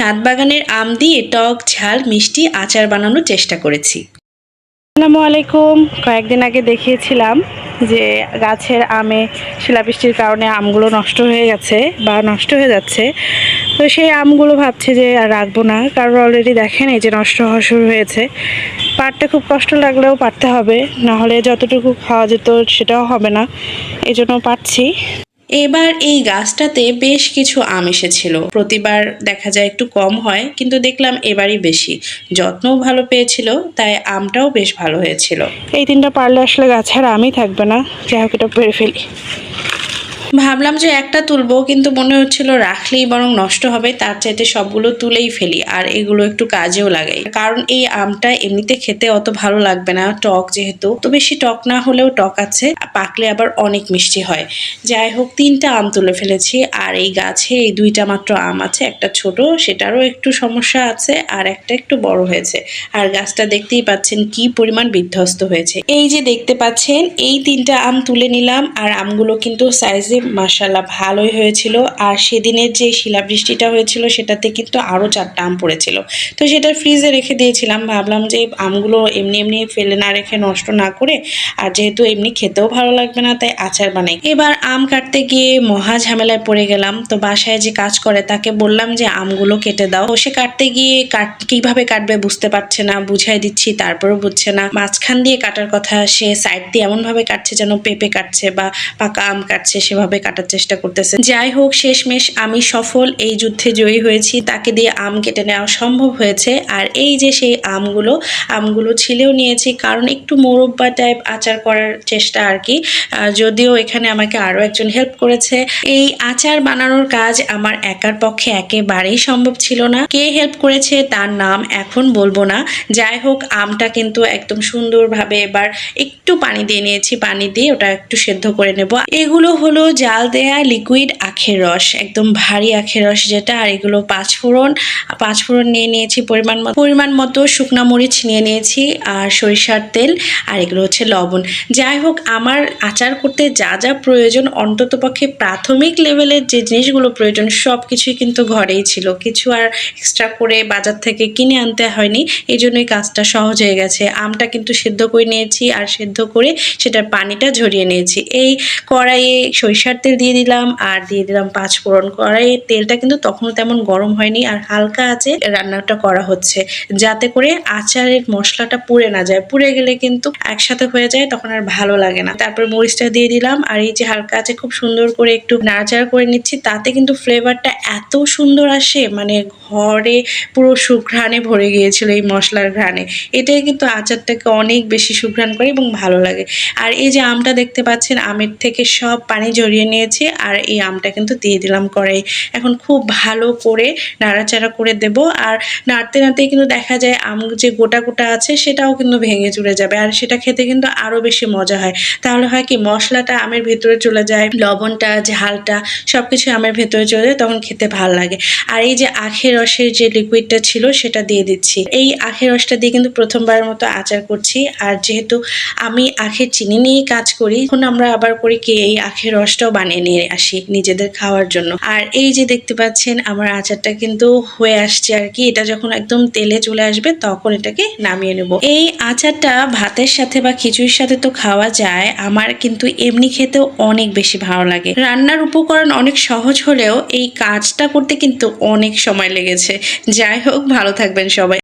ছাদ বাগানের আম দিয়ে টক, ঝাল, মিষ্টি আচার বানানোর চেষ্টা করেছি। আসসালামু আলাইকুম। কয়েকদিন আগে দেখিয়েছিলাম যে গাছের আমে শিলাবৃষ্টির কারণে আমগুলো নষ্ট হয়ে গেছে বা নষ্ট হয়ে যাচ্ছে। তো সেই আমগুলো ভাবছে যে আর রাখব না, কারণ অলরেডি দেখেন এই যে নষ্ট হওয়া শুরু হয়েছে। পারতে খুব কষ্ট লাগলেও পারতে হবে নাহলে যতটুকু খাওয়া যেত সেটাও হবে না। এই জন্য পারছি এবার এই গাছটাতে বেশ কিছু আম এসেছিল। প্রতিবার দেখা যায় একটু কম হয়, কিন্তু দেখলাম এবারই বেশি। যত্নও ভালো পেয়েছিল, তাই আমটাও বেশ ভালো হয়েছিল। এই তিনটা পারলে আসলে গাছের আমই থাকবে না। যাই হোক, এটা পেরে ফেলি। ভাবলাম যে একটা তুলবো, কিন্তু মনে হচ্ছিল রাখলেই বরং নষ্ট হবে, তার চাইতে সবগুলো তুলেই ফেলি, আর এগুলো একটু কাজেও লাগাই। কারণ এই আমটা এমনিতে খেতে অত ভালো লাগবে না, টক যেহেতু। তো বেশি টক না হলেও টক আছে পাকলে আবার অনেক মিষ্টি হয়। যাই হোক, তিনটা আম তুলে ফেলেছি, আর এই গাছে এই দুইটা মাত্র আম আছে, একটা ছোট, সেটারও একটু সমস্যা আছে, আর একটা একটু বড় হয়েছে। আর গাছটা দেখতেই পাচ্ছেন কি পরিমাণ বিধ্বস্ত হয়েছে। এই যে দেখতে পাচ্ছেন, এই তিনটা আম তুলে নিলাম, আর আমগুলো কিন্তু সাইজে মাসাল্লাহ ভালোই হয়েছিল। আর সেদিনের যে শিলাবৃষ্টিটা হয়েছিল, সেটাতে কিন্তু আরও চারটা আম পড়েছিল। তো সেটা ফ্রিজে রেখে দিয়েছিলাম। ভাবলাম যে আমগুলো এমনি এমনি ফেলে না রেখে নষ্ট না করে, আর যেহেতু এমনি খেতেও ভালো লাগবে না, তাই আচার বানাই। এবার আম কাটতে গিয়ে মহা ঝামেলায় পড়ে গেলাম। তো বাসায় যে কাজ করে, তাকে বললাম যে আমগুলো কেটে দাও। সে কাটতে গিয়ে কাট, কীভাবে কাটবে বুঝতে পারছে না, বুঝাই দিচ্ছি, তারপরেও বুঝছে না। মাঝখান দিয়ে কাটার কথা, সে সাইড দিয়ে এমনভাবে কাটছে যেন পেঁপে কাটছে বা পাকা আম কাটছে, সেভাবে কাটার চেষ্টা করতেছে। যাই হোক, শেষমেশ আমি সফল, এই যুদ্ধে জয়ী হয়েছি। তাকে দিয়ে আম কেটে নেওয়া সম্ভব হয়েছে। আর এই যে সেই আমগুলো আমগুলো ছিলেও নিয়েছি, কারণ একটু মোরব্বা টাইপ আচার করার চেষ্টা আর কি। যদিও এখানে আমাকে আরও একজন হেল্প করেছে। এই আচার বানানোর কাজ আমার একার পক্ষে একেবারেই সম্ভব ছিল না। কে হেল্প করেছে তার নাম এখন বলব না। যাই হোক, আমটা কিন্তু একদম সুন্দরভাবে এবার একটু পানি দিয়ে নিয়েছি। পানি দিয়ে ওটা একটু সেদ্ধ করে নেব। এগুলো হলো জাল দেয়া লিকুইড আখের রস, একদম ভারী আখের রস যেটা, আর এগুলো পাঁচফোড়ন পাঁচফোড়ন নিয়ে নিয়েছি পরিমাণ মতো পরিমাণ মতো শুকনা মরিচ নিয়ে নিয়েছি আর সরিষার তেল, আর এগুলো হচ্ছে লবণ। যাই হোক, আমার আচার করতে যা যা প্রয়োজন অন্ততপক্ষে প্রাথমিক লেভেলের যে জিনিসগুলো প্রয়োজন সব কিছুই কিন্তু ঘরেই ছিল। কিছু আর এক্সট্রা করে বাজার থেকে কিনে আনতে হয়নি, এই জন্যই কাজটা সহজ হয়ে গেছে। আমটা কিন্তু সেদ্ধ করে নিয়েছি, আর সেদ্ধ করে সেটার পানিটা ঝরিয়ে নিয়েছি। এই কড়াইয়ে সরিষার তেল দিয়ে দিলাম আর দিয়ে দিলাম পাঁচ ফোড়ন কড়াইয়ের তেলটা কিন্তু তখনও তেমন গরম হয়নি আর হালকা আছে রান্নাটা করা হচ্ছে। যাতে করে আচারের মশলাটা পুড়ে না যায়। পুড়ে গেলে কিন্তু একসাথে হয়ে যায়, তখন আর ভালো লাগে না। তারপর মরিচটা দিয়ে দিলাম আর এই যে হালকা আছে খুব সুন্দর করে একটু নাড়াচাড়া করে নিচ্ছি। তাতে কিন্তু ফ্লেভারটা এত সুন্দর আসে মানে ঘরে পুরো সুঘ্রাণে ভরে গিয়েছিল এই মশলার ঘ্রাণে। এটাই কিন্তু আচারটাকে অনেক বেশি সুঘ্রাণ করে এবং ভালো লাগে। আর এই যে আমটা দেখতে পাচ্ছেন, আমের থেকে সব পানি ঝরিয়ে নিয়েছি আর এই আমটা কিন্তু দিয়ে দিলাম কড়াই। এখন খুব ভালো করে নাড়াচাড়া করে দেব আর নাড়তে নাড়তেই কিন্তু দেখা যায় আম যে গোটা গোটা আছে সেটাও কিন্তু ভেঙে চলে যাবে আর সেটা খেতে কিন্তু আরও বেশি মজা হয়। তাহলে হয় কি মশলাটা আমের ভেতরে চলে যায়, লবণটা ঝালটা সব কিছু আমের ভেতরে চলে যায়, তখন খেতে ভালো লাগে। আর এই যে আখের রসের যে লিকুইডটা ছিল সেটা দিয়ে দিচ্ছি। এই আখের রসটা দিয়ে কিন্তু প্রথমবারের মতো আচার করছি আর যেহেতু আমি আখের চিনি নিয়েই কাজ করি, এখন আমরা আবার করি কি এই আখের রসটাও বানিয়ে নিয়ে আসি নিজেদের খাওয়ার জন্য। আর এই যে দেখতে পাচ্ছেন, আমার আচারটা কিন্তু হয়ে আসছে আর কি। এটা যখন একদম তেলে চলে আসবে, তখন এটাকে নামিয়ে নেব। এই আচারটা ভাতের সাথে বা খিচুড়ির সাথে তো খাওয়া যায়, আমার কিন্তু এমনি খেতেও অনেক বেশি ভালো লাগে। রান্নার উপকরণ অনেক সহজ হলেও এই কাজটা করতে কিন্তু অনেক সময় লেগেছে। যাই হোক, ভালো থাকবেন সবাই।